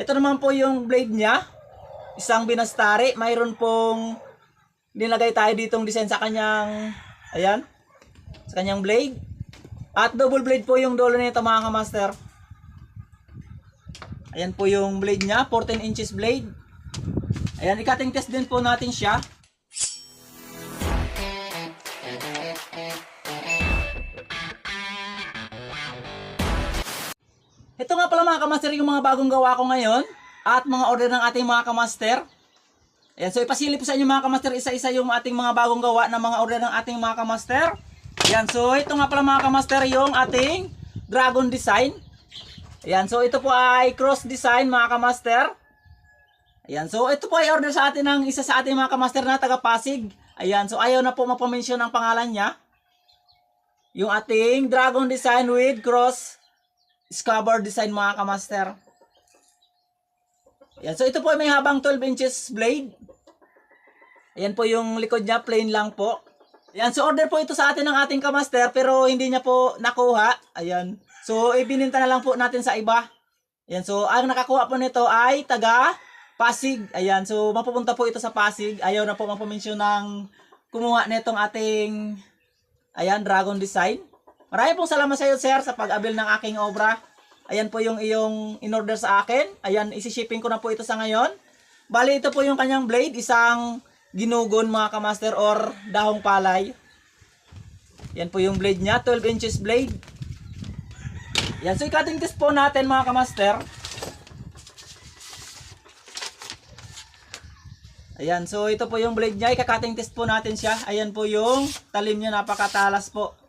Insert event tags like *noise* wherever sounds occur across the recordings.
Ito naman po yung blade niya. Isang binastari. Mayroon pong nilagay tayo ditong design sa kanyang, ayan, sa kanyang blade. At double blade po yung dulo nito mga kamaster. Ayan po yung blade niya, 14 inches blade. Ayan, i-cutting test din po natin siya. Ito nga pala mga kamaster yung mga bagong gawa ko ngayon at mga order ng ating mga kamaster. Ayan, so ipasilip sa inyo mga kamaster isa-isa yung ating mga bagong gawa na mga order ng ating mga kamaster. Ayan, so ito nga pala mga kamaster yung ating dragon design. Ayan, so ito po ay cross design mga kamaster. Ayan, so ito po ay order sa atin ng isa sa ating mga kamaster na taga Pasig. Ayan, so ayaw na po mapamention ng pangalan niya. Yung ating dragon design with cross scabbard design mga kamaster. Ayan, so ito po ay may habang 12 inches blade. Ayan po yung likod niya, plain lang po. Ayan, so order po ito sa atin ng ating kamaster pero hindi niya po nakuha. Ayan. So ibininta na lang po natin sa iba. Ayan, so ang nakakuha po nito ay taga Pasig. Ayan, so mapupunta po ito sa Pasig. Ayaw na po mapamensyon ng kumuha nitong ating ayan, dragon design. Maraming pong salamat sa iyo, sir, sa pag-abil ng aking obra. Ayan po yung iyong in-order sa akin. Ayan, isi-shipping ko na po ito sa ngayon. Bali, ito po yung kanyang blade. Isang ginugon mga kamaster or dahong palay. Yan po yung blade niya. 12 inches blade. Yan, so i-cutting test po natin mga kamaster. Ayan, so ito po yung blade niya. Ika-cutting test po natin siya. Ayan po yung talim niya. Napakatalas po.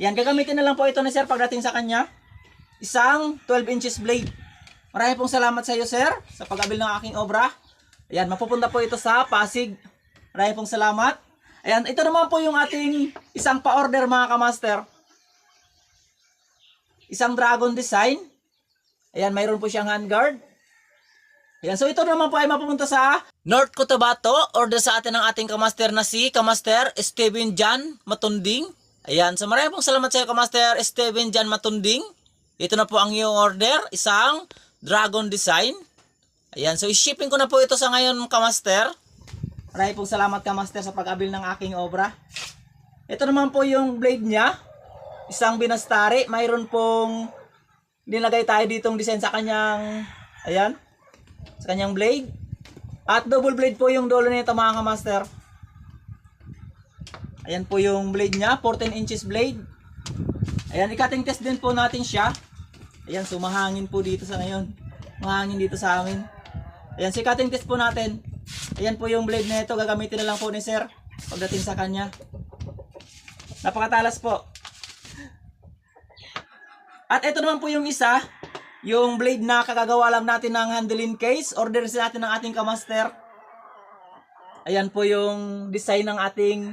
Yan, gagamitin na lang po ito ni sir pagdating sa kanya. Isang 12 inches blade. Maraming pong salamat sa iyo sir sa pag-abil ng aking obra. Ayan, mapupunta po ito sa Pasig. Maraming pong salamat. Ayan, ito naman po yung ating isang pa-order mga kamaster. Isang dragon design. Ayan, mayroon po siyang handguard. Ayan, so ito naman po ay mapupunta sa North Cotabato. Order sa atin ng ating kamaster na si Kamaster Steven Jan Matunding. Ayan, so maraming pong salamat sa iyo Kamaster Steven Jan Matunding. Ito na po ang iyong order, isang dragon design. Ayan, so i-shipping ko na po ito sa ngayon Kamaster. Maraming pong salamat Kamaster sa pag-abil ng aking obra. Ito naman po yung blade niya. Isang binastari. Mayroon pong nilagay tayo ditong design sa kanyang, ayan, sa kanyang blade. At double blade po yung dulo nito mga kamaster. Ayan po yung blade niya, 14 inches blade. Ayan, i-cutting test din po natin siya. Ayan, so mahangin po dito sa ngayon. Mahangin dito sa amin. Ayan, i-cutting test po natin. Ayan po yung blade nito, gagamitin na lang po ni sir pagdating sa kanya. Napakatalas po. At ito naman po yung isa, yung blade na kakagawa lang natin ng handling case. Order sa natin ng ating kamaster. Ayan po yung design ng ating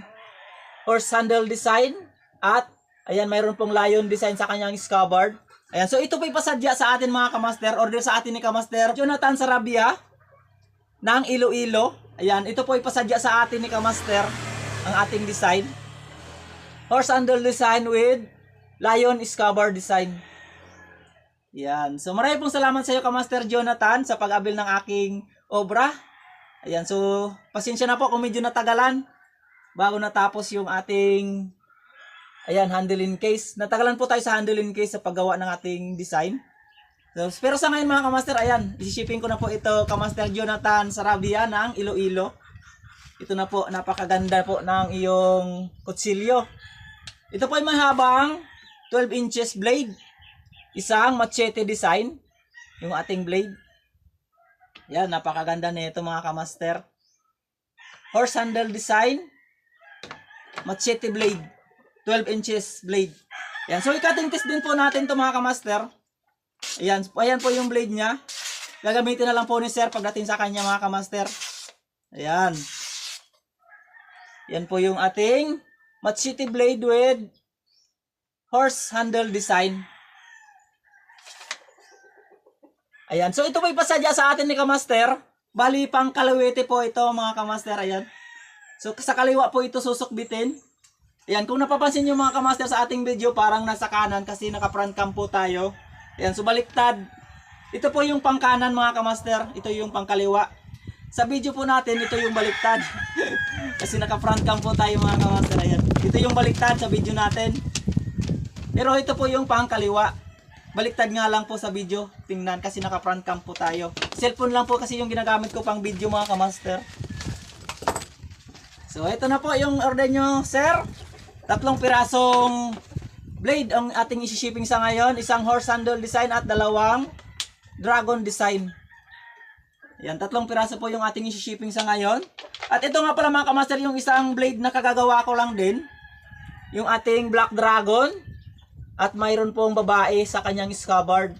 horse handle design. At ayan, mayroon pong lion design sa kanyang scabbard. Ayan, so ito po ipasadya sa atin mga kamaster. Order sa atin ni kamaster Jonathan Sarabia ng Iloilo. Ayan, ito po ipasadya sa atin ni kamaster ang ating design. Horse handle design with lion scabbard design. Yan. So maraming pong salamat sa iyo, Kamaster Jonathan, sa pag-abil ng aking obra. Ayan. So, pasensya na po kung medyo natagalan bago natapos yung ating ayan, handling case. Natagalan po tayo sa handling case sa paggawa ng ating design. So, pero sa ngayon mga Kamaster, ayan, isi-shipping ko na po ito, Kamaster Jonathan Sarabia ng Iloilo. Ito na po, napakaganda po ng iyong kutsilyo. Ito po ay mahabang 12 inches blade. Isang machete design. Yung ating blade. Yan, napakaganda nito mga kamaster. Horse handle design. Machete blade. 12 inches blade. Yan, so i-cutting test din po natin to mga kamaster. Ayan, ayan po yung blade niya. Gagamitin na lang po ni sir pagdating sa kanya mga kamaster. Ayan. Yan po yung ating machete blade with horse handle design. Ayan. So ito po ipasadya sa atin ni Kamaster. Bali pang kalawete po ito mga Kamaster. Ayan. So sa kaliwa po ito susukbitin. Ayan. Kung napapansin nyo mga Kamaster sa ating video parang nasa kanan kasi naka front cam po tayo. Ayan. So baliktad. Ito po yung pangkanan mga kamaster. Ito yung pangkaliwa. Sa video po natin, ito yung baliktad. *laughs* Kasi naka-front cam po tayo mga kamaster. Ayan. Ito yung baliktad sa video natin. Pero ito po yung pangkaliwa. Baliktad nga lang po sa video. Tingnan kasi naka-front cam po tayo. Cellphone lang po kasi yung ginagamit ko pang video mga kamaster. So ito na po yung order nyo, sir. Tatlong pirasong blade ang ating isi-shipping sa ngayon. Isang horse handle design at dalawang dragon design. Yan, tatlong piraso po yung ating isi-shipping sa ngayon. At ito nga pala mga kamaster, yung isang blade na kagagawa ko lang din. Yung ating black dragon. At mayroon pong babae sa kanyang scabbard.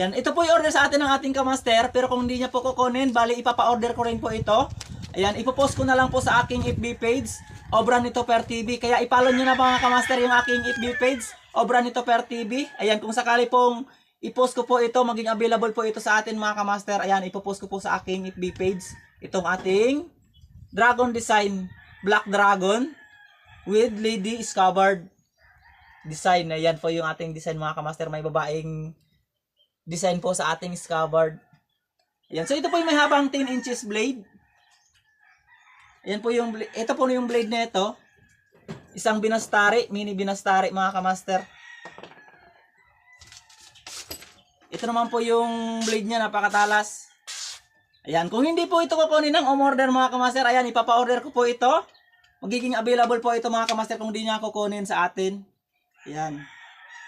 Yan, ito po yung order sa atin ng ating kamaster. Pero kung hindi niya po kukunin, bali ipapa-order ko rin po ito. Ayan, ipopost ko na lang po sa aking FB page. Obra nito per TV. Kaya ipalo nyo na mga kamaster yung aking FB page. Obra nito per TV. Ayan, kung sakali pong i-post ko po ito, maging available po ito sa atin mga kamaster. Ayan, ipopost ko po sa aking FB page. Itong ating Dragon Design Black Dragon with Lady Scabbard design. Ayan po yung ating design mga kamaster. May babaeng design po sa ating scabbard. Ayan. So ito po yung may habang 10 inches blade. Ayan po yung ito po yung blade na ito. Isang binastari, mini binastari mga kamaster. Ito naman po yung blade niya, napakatalas. Ayan, kung hindi po ito kukunin ng umorder mga kamaster, ayan, ipapa-order ko po ito. Magiging available po ito mga kamaster kung di niya kukunin sa atin. Ayan.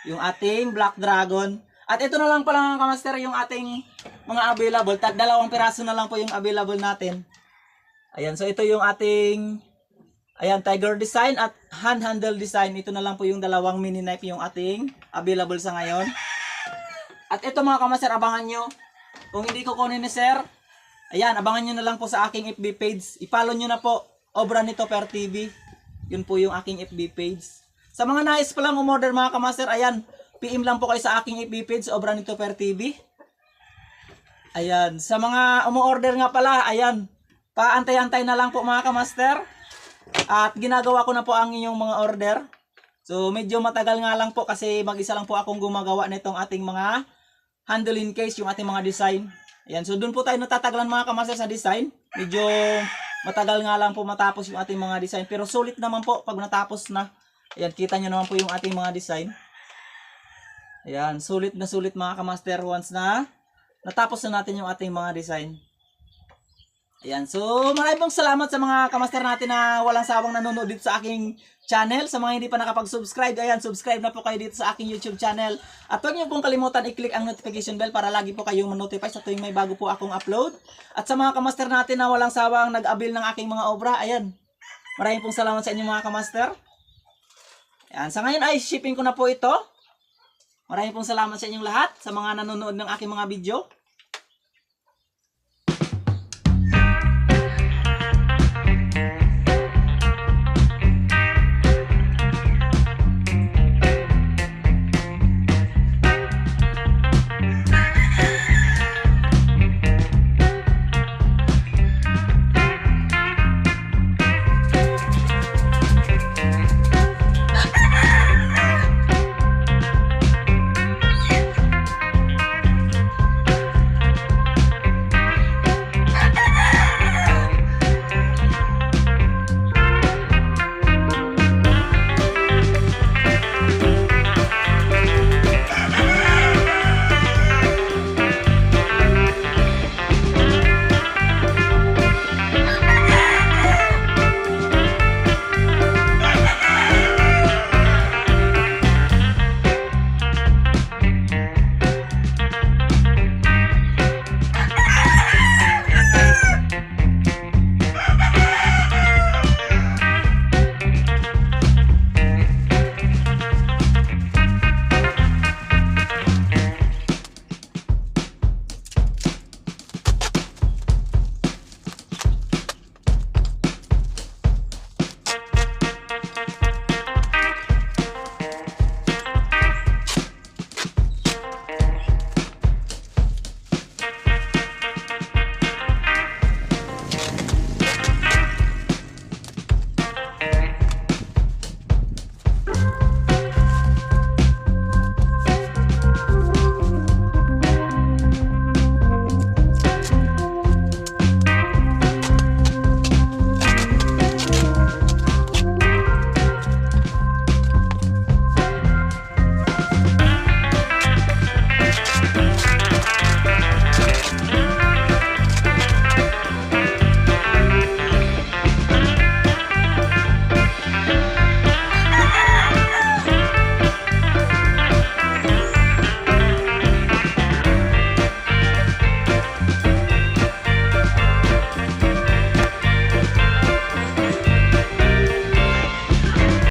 Yung ating Black Dragon. At ito na lang pala mga kamaster yung ating mga available. Dalawang piraso na lang po yung available natin. Ayan, so ito yung ating ayan, Tiger Design at Hand Handle Design. Ito na lang po yung dalawang mini knife yung ating available sa ngayon. At ito mga kamaster, abangan nyo. Kung hindi ko kunin ni sir, ayan, abangan nyo na lang po sa aking FB page. I-follow nyo na po, Obra nito per TV. Yun po yung aking FB page. Sa mga nais pa lang umorder mga kamaster, ayan, PM lang po kayo sa aking FB page, Obra nito per TV. Ayan, sa mga umu-order nga pala, ayan, paantay-antay na lang po mga kamaster. At ginagawa ko na po ang inyong mga order. So medyo matagal nga lang po kasi mag-isa lang po akong gumagawa nitong ating mga handling case, yung ating mga design. Ayan, so doon po tayo natatagalan mga kamaster sa design. Medyo matagal nga lang po matapos yung ating mga design. Pero sulit naman po pag natapos na. Ayan, kita nyo naman po yung ating mga design. Ayan, sulit na sulit mga kamaster once na natapos na natin yung ating mga design. Ayan, so maraming salamat sa mga kamaster natin na walang sawang nanonood dito sa aking channel. Sa mga hindi pa nakapag-subscribe, ayan, subscribe na po kayo dito sa aking YouTube channel. At huwag niyo pong kalimutan i-click ang notification bell para lagi po kayong ma-notify sa tuwing may bago po akong upload. At sa mga kamaster natin na walang sawang nag-abil ng aking mga obra, ayan, maraming pong salamat sa inyo mga kamaster. Ayan, sa ngayon ay shipping ko na po ito. Maraming pong salamat sa inyong lahat sa mga nanonood ng aking mga video.